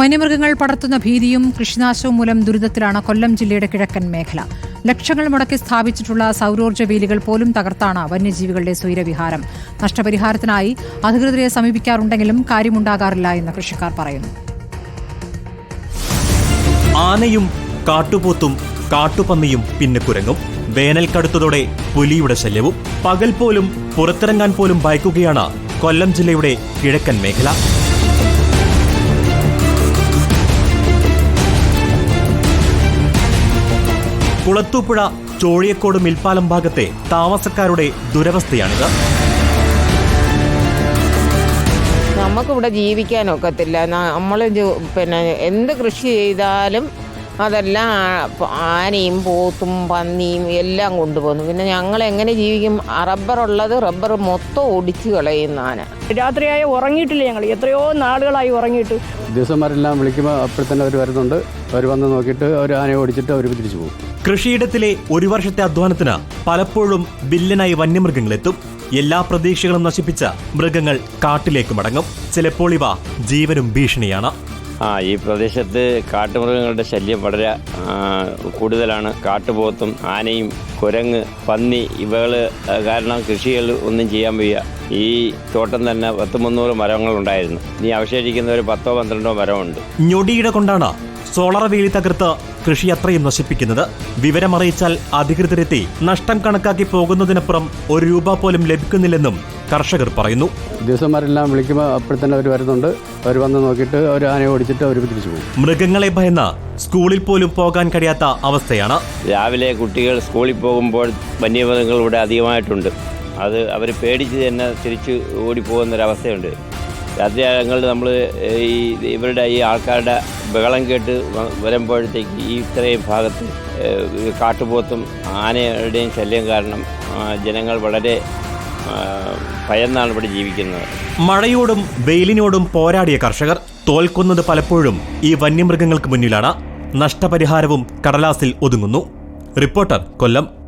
വന്യമൃഗങ്ങൾ പടർത്തുന്ന ഭീതിയും കൃഷിനാശവും മൂലം ദുരിതത്തിലാണ് കൊല്ലം ജില്ലയുടെ കിഴക്കൻ മേഖല. ലക്ഷങ്ങൾ മുടക്കി സ്ഥാപിച്ചിട്ടുള്ള സൗരോർജ വേലികൾ പോലും തകർത്താണ് വന്യജീവികളുടെ സ്വൈരവിഹാരം. നഷ്ടപരിഹാരത്തിനായി അധികൃതരെ സമീപിക്കാറുണ്ടെങ്കിലും കാര്യമുണ്ടാകാറില്ല എന്ന് കൃഷിക്കാർ പറയുന്നു. ആനയും കാട്ടുപോത്തും കാട്ടുപന്നിയും പിന്നെ കുരങ്ങും. വേനൽ കടുത്തതോടെ പുലിയുടെ ശല്യവും. പകൽ പോലും പുറത്തിറങ്ങാൻ പോലും ഭയക്കുകയാണ് കൊല്ലം ജില്ലയുടെ കിഴക്കൻ മേഖല. കുളത്തൂപ്പുഴ ചോഴിയക്കോട് മിൽപ്പാലം ഭാഗത്തെ താമസക്കാരുടെ ദുരവസ്ഥയാണിത്. നമുക്കിവിടെ ജീവിക്കാനൊക്കത്തില്ല. നമ്മൾ പിന്നെ എന്ത് കൃഷി ചെയ്താലും അതെല്ലാം ആനയും പോത്തും പന്നിയും എല്ലാം കൊണ്ടുപോകുന്നു. പിന്നെ ഞങ്ങൾ എങ്ങനെ ജീവിക്കും? റബ്ബർ ഉള്ളത് റബ്ബർ മൊത്തം ഒടിച്ചു കളയുന്ന ആന. രാത്രിയായി ഉറങ്ങിയിട്ടില്ല ഞങ്ങൾ. എത്രയോ നാളുകളായി ഉറങ്ങിയിട്ട്. ദിവസന്മാരെല്ലാം വിളിക്കുമ്പോൾ അപ്പോൾ തന്നെ അവർ വരുന്നുണ്ട്. അവർ വന്ന് നോക്കിയിട്ട് അവർ ആനയെ ഓടിച്ചിട്ട് അവർ തിരിച്ചു പോകും. കൃഷിയിടത്തിലെ ഒരു വർഷത്തെ അധ്വാനത്തിന് പലപ്പോഴും വില്ലനായി വന്യമൃഗങ്ങളെത്തും. എല്ലാ പ്രതീക്ഷകളും നശിപ്പിച്ച മൃഗങ്ങൾ കാട്ടിലേക്ക് മടങ്ങും. ചിലപ്പോൾ ഇവ ജീവനും ഭീഷണിയാണ്. ആ ഈ പ്രദേശത്ത് കാട്ടുമൃഗങ്ങളുടെ ശല്യം വളരെ കൂടുതലാണ്. കാട്ടുപോത്തും ആനയും കുരങ്ങ് പന്നി ഇവകൾ കാരണം കൃഷികൾ ഒന്നും ചെയ്യാൻ വയ്യ. ഈ തോട്ടം തന്നെ പത്ത് മുന്നൂറ് മരങ്ങളുണ്ടായിരുന്നു. ഇനി അവശേഷിക്കുന്ന ഒരു പത്തോ പന്ത്രണ്ടോ മരമുണ്ട്. ഞൊടിയിട കൊണ്ടാണ് സോളാർ വേലി തകർത്ത് കൃഷി അത്രയും നശിപ്പിക്കുന്നത്. വിവരമറിയിച്ചാൽ അധികൃതരെത്തി നഷ്ടം കണക്കാക്കി പോകുന്നതിനപ്പുറം ഒരു രൂപ പോലും ലഭിക്കുന്നില്ലെന്നും കർഷകർ പറയുന്നു. ദിവസന്മാരെല്ലാം വിളിക്കുമ്പോൾ അപ്പോൾ തന്നെ അവർ വരുന്നുണ്ട്. അവർ വന്ന് നോക്കിയിട്ട് അവർ ആനയെ ഓടിച്ചിട്ട് അവർ തിരിച്ചു പോകും. മൃഗങ്ങളെ ഭയന്ന് സ്കൂളിൽ പോലും പോകാൻ കഴിയാത്ത അവസ്ഥയാണ്. രാവിലെ കുട്ടികൾ സ്കൂളിൽ പോകുമ്പോൾ വന്യമൃഗങ്ങൾ ഇവിടെ അധികമായിട്ടുണ്ട്. അത് അവർ പേടിച്ച് തന്നെ തിരിച്ച് ഓടിപ്പോകുന്നൊരവസ്ഥയുണ്ട്. രാത്രികാലങ്ങളിൽ നമ്മൾ ഈ ഇവരുടെ ഈ ആൾക്കാരുടെ ബഹളം കേട്ട് വരുമ്പോഴത്തേക്ക് ഈ ഇത്രയും ഭാഗത്ത് കാട്ടുപോത്തും ആനയുടെയും ശല്യം കാരണം ജനങ്ങൾ വളരെ ഭയന്നാണ് ഇവിടെ ജീവിക്കുന്നത്. മഴയോടും വെയിലിനോടും പോരാടിയ കർഷകർ തോൽക്കുന്നത് പലപ്പോഴും ഈ വന്യമൃഗങ്ങൾക്ക് മുന്നിലാണ്. നഷ്ടപരിഹാരവും കടലാസിൽ ഒതുങ്ങുന്നു. റിപ്പോർട്ടർ കൊല്ലം.